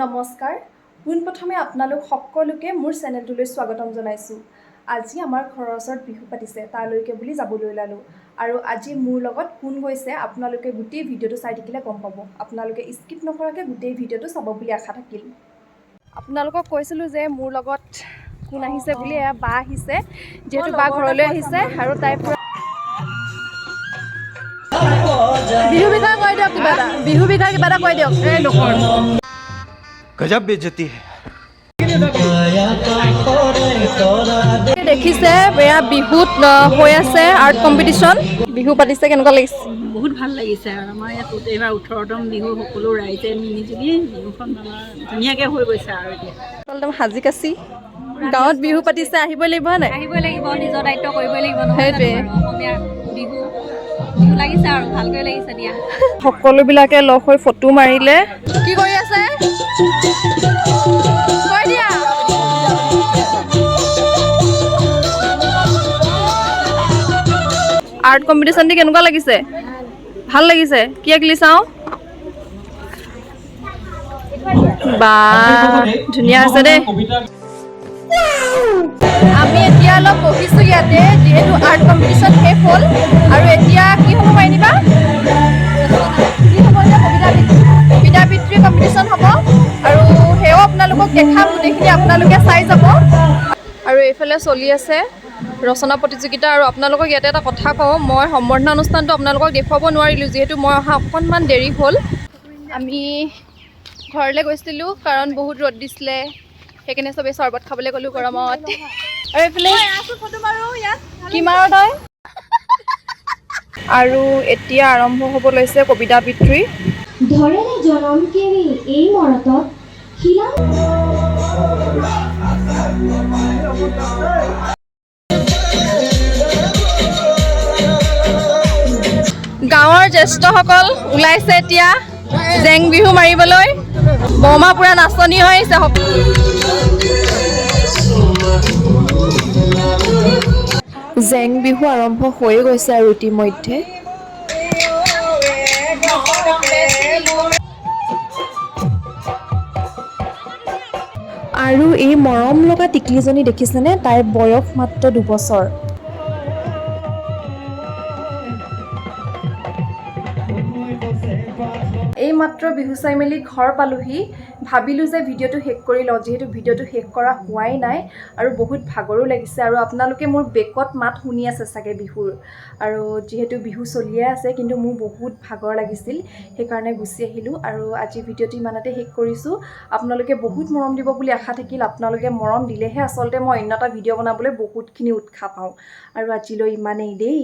নমস্কাৰ। পোনপ্ৰথমে আপোনালোক সকলোকে মোৰ চেনেলটোলৈ স্বাগতম জনাইছোঁ। আজি আমাৰ ঘৰৰ ওচৰত বিহু পাতিছে তালৈকে বুলি যাবলৈ ওলালোঁ। আৰু আজি মোৰ লগত কোন গৈছে আপোনালোকে গোটেই ভিডিঅ'টো চাই থাকিলে গম পাব। আপোনালোকে স্কিপ নকৰাকৈ গোটেই ভিডিঅ'টো চাব বুলি আশা থাকিল। আপোনালোকক কৈছিলোঁ যে মোৰ লগত কোন আহিছে বুলি এয়া বা আহিছে যিহেতু বা ঘৰলৈ আহিছে আৰু তাইৰ পৰা বিহু বিষয়ে কৈ দিয়ক কিবা এটা। বিহু বিষয়ে কিবা এটা কৈ দিয়ক। গজব বেজতি দেখিছে এয়া বিহুত হৈ আছে আৰ্ট কম্পিটিশ্যন। বিহু পাতিছে কেনেকুৱা লাগিছে? বহুত ভালো লাগিছে আৰু আমাৰ ইয়াত এইবাৰ ওঠৰতম বিহু সকলো ৰাইজে মিলিজুলি বিহুখন আমাৰ ধুনীয়াকৈ হৈ গৈছে আৰু এতিয়া। একদম সাজি কাচি গাঁৱত বিহু পাতিছে আহিবই লাগিব নাই? আহিবই লাগিব নিজৰ দায়িত্ব কৰিবই লাগিব সেইটোৱে। অসমীয়া বিহু লাগিছে আৰু ভালকৈ লাগিছে দিয়া। সকলোবিলাকে লগ হৈ ফটো মাৰিলে। কি কৰি আছে? আৰ্ট কম্পিটিশ্যন দি কেনেকুৱা লাগিছে? ভাল লাগিছে? কি আঁকিলি চাওঁ? বা ধুনীয়া আছে দেই। আমি এতিয়া অলপ বহিছোঁ ইয়াতে যিহেতু আৰ্ট কম্পিটিশ্যন শেষ হ'ল। আৰু এতিয়া কি হ'ব পাৰিবা কি হ'ব এতিয়া কবিতা কবিতা আবৃত্তিৰ কম্পিটিশ্যন হ'ব। আৰু সেয়াও আপোনালোকক দেখাম গোটেইখিনি আপোনালোকে চাই যাব। আৰু এইফালে চলি আছে। ৰচনা প্ৰতিযোগিতা আৰু আপোনালোকক ইয়াতে এটা কথা কওঁ মই সম্বৰ্ধনা অনুষ্ঠানটো আপোনালোকক দেখুৱাব নোৱাৰিলোঁ যিহেতু মই অহা অকণমান দেৰি হ'ল। আমি ঘৰলৈ গৈছিলোঁ কাৰণ বহুত ৰ'দ দিছিলে সেইকাৰণে চবেই চৰ্বত খাবলৈ গ'লোঁ গৰমত। আৰু এইফালে তই আৰু এতিয়া আৰম্ভ হ'ব লৈছে কবিতা আবৃত্তি ধৰেনে জনম কেৱি এই মৰতত? শিলা গাঁৱৰ জ্যেষ্ঠসকল ওলাইছে এতিয়া জেং বিহু মাৰিবলৈ। বৰমা পূৰা নাচনি হৈ আহিছে। জেং বিহু আৰম্ভ হৈয়ে গৈছে আৰু ইতিমধ্যে। আৰু এই মৰম লগা টিকলিজনী দেখিছেনে? তাইৰ বয়স মাত্ৰ দুবছৰ। এই মাত্ৰ বিহু চাই মেলি ঘৰ পালোহি। ভাবিলোঁ যে ভিডিঅ'টো শেষ কৰি লওঁ যিহেতু ভিডিঅ'টো শেষ কৰা হোৱাই নাই আৰু বহুত ভাগৰো লাগিছে আৰু আপোনালোকে মোৰ বেকত মাত শুনি আছে চাগে বিহুৰ। আৰু যিহেতু বিহু চলিয়ে আছে কিন্তু মোৰ বহুত ভাগৰ লাগিছিল সেইকাৰণে গুচি আহিলোঁ আৰু আজি ভিডিঅ'টো ইমানতে শেষ কৰিছোঁ। আপোনালোকে বহুত মৰম দিব বুলি আশা থাকিল আপোনালোকে মৰম দিলেহে আচলতে মই অন্য এটা ভিডিঅ' বনাবলৈ বহুতখিনি উৎসাহ পাওঁ। আৰু আজিলৈ ইমানেই দেই।